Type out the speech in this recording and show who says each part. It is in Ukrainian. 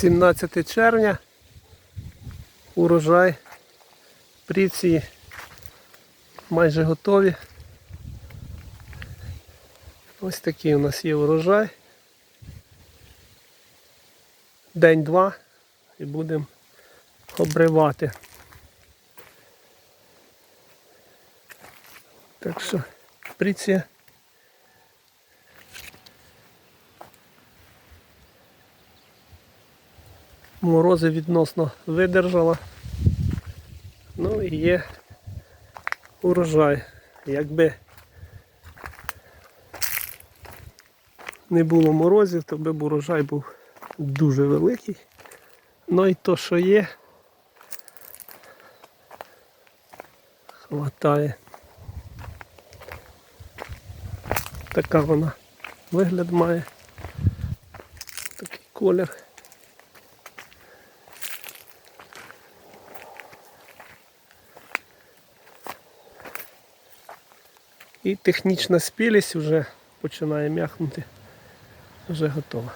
Speaker 1: 17 червня. Урожай. Пріції майже готові. Ось такий у нас є урожай. День-два і будемо обривати. Так що приція. Морози відносно видержала. Ну і є урожай. Якби не було морозів, то би урожай був дуже великий. Ну і то, що є, хватає. Така вона вигляд має. Такий колір. І технічна спілість вже починає м'яхнути. Вже готова.